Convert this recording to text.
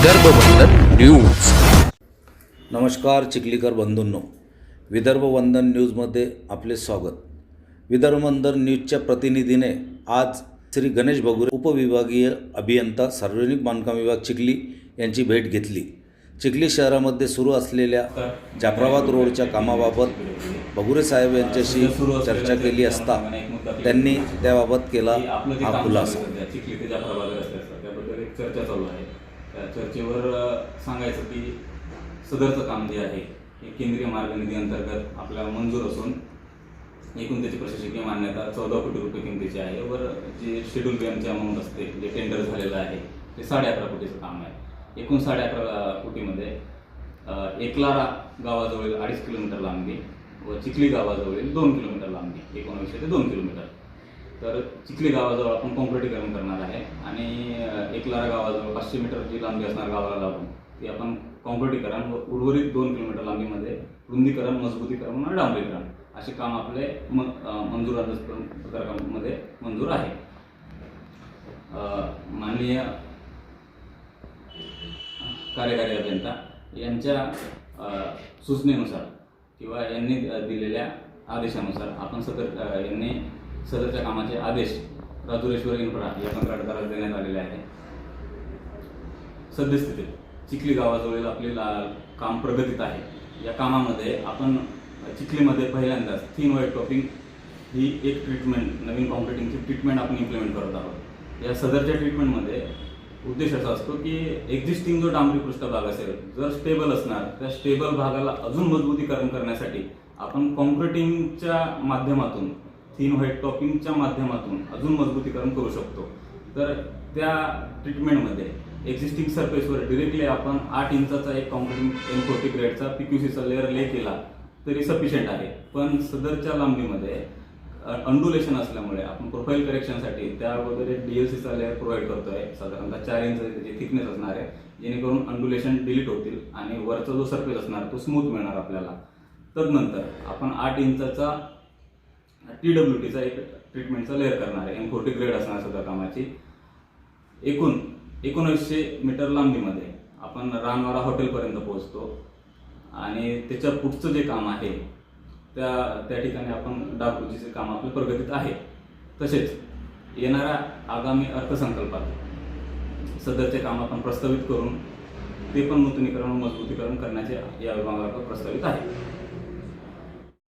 विदर्भ वंदन न्यूज. नमस्कार चिखलीकर बंधूंनो. विदर्भ वंदन न्यूजमध्ये आपले स्वागत. विदर्भ वंदन न्यूजच्या प्रतिनिधीने आज श्री गणेश भगुरे उपविभागीय अभियंता सार्वजनिक बांधकाम विभाग चिखली यांची भेट घेतली. चिखली शहरामध्ये सुरू असलेल्या जाफराबाद रोडच्या कामाबाबत भगुरे साहेब यांच्याशी चर्चा केली असता त्यांनी त्याबाबत केला हा खुलासा. त्या चर्चेवर सांगायचं की सदरचं काम जे आहे हे केंद्रीय मार्ग निधी अंतर्गत आपल्याला मंजूर असून एकूण त्याची प्रशासकीय मान्यता चौदा कोटी रुपये किमतीची आहे. वर जे शेड्यूल बी अमाऊंट असते जे टेंडर झालेलं आहे ते साडे अकरा कोटीचं काम आहे. एकूण साडे अकरा कोटीमध्ये एकलारा गावाजवळील अडीच किलोमीटर लांबी व चिखली गावाजवळील दोन किलोमीटर लांबी एकोणावीसशे ते दोन किलोमीटर. तर चिखली गावाजवळ आपण कॉन्क्रिटीकरण करणार आहे आणि एकलारा गावाजवळ पाचशे मीटरची लांबी असणार गावाला लागून. ते आपण कॉन्क्रिटीकरण व उर्वरित दोन किलोमीटर लांबीमध्ये रुंदीकरण मजबूतीकरण आणि डांबरीकरण असे काम आपले म मंजूर अंदाज मंजूर आहे. माननीय कार्यकारी अभियंता यांच्या सूचनेनुसार किंवा यांनी दिलेल्या आदेशानुसार आपण सदर यांनी सदरच्या कामाचे आदेश राजुरेश्वर इन्फ्रा या कंत्राटदाराला देण्यात आलेले आहे सद्यस्थितीत. चिखली गावाजवळील आपले ला- काम प्रगतीत आहे. या कामामध्ये आपण चिखलीमध्ये पहिल्यांदाच थीन व्हाईट टॉपिंग ही एक ट्रीटमेंट नवीन कॉम्प्युटिंगची ट्रीटमेंट आपण इम्प्लिमेंट करत आहोत. या सदरच्या ट्रीटमेंटमध्ये उद्देश असा असतो की एक्झिस्टिंग जो डांबरी पृष्ठभाग असेल जर स्टेबल असणार त्या स्टेबल भागाला अजून मजबूतीकरण करण्यासाठी आपण कॉम्प्रेटिंगच्या माध्यमातून थीन व्हाईट टॉपिंगच्या माध्यमातून अजून मजबूतीकरण करू शकतो. तर त्या ट्रीटमेंटमध्ये एक्झिस्टिंग सरफेसवर डिरेक्टली आपण आठ इंचाचा एक कॉम्प्रेसिंग एम फोर्टी ग्रेडचा सीचा लेअर ले केला तरी सफिशियंट आहे. पण सदरच्या लांबीमध्ये अंडुलेशन असल्यामुळे आपण प्रोफाईल करेक्शनसाठी त्या अगोदर एक सीचा लेअर प्रोव्हाइड करतोय. साधारणतः चार इंच त्याची थिकनेस असणार आहे. जेणेकरून अंडुलेशन डिलीट होतील आणि वरचा जो सरफेस असणार तो स्मूथ मिळणार आपल्याला. तदनंतर आपण आठ इंचाचा टी डब्ल्यू टीचा एक ट्रीटमेंटचा लेअर करणार आहे. एम फोर्टी ग्रेड असणार सुद्धा कामाची एकूण एकोणीसशे मीटर लांबीमध्ये आपण रानवारा हॉटेलपर्यंत पोहोचतो. आणि त्याच्या पुढचं जे काम आहे त्या त्या ठिकाणी आपण डागडुजीचे काम आपलं प्रगतीत आहे. तसेच येणाऱ्या आगामी अर्थसंकल्पात सदरचे काम आपण प्रस्तावित करून ते पण नूतनीकरण व मजबूतीकरण करण्याचे या विभागाला प्रस्तावित आहे.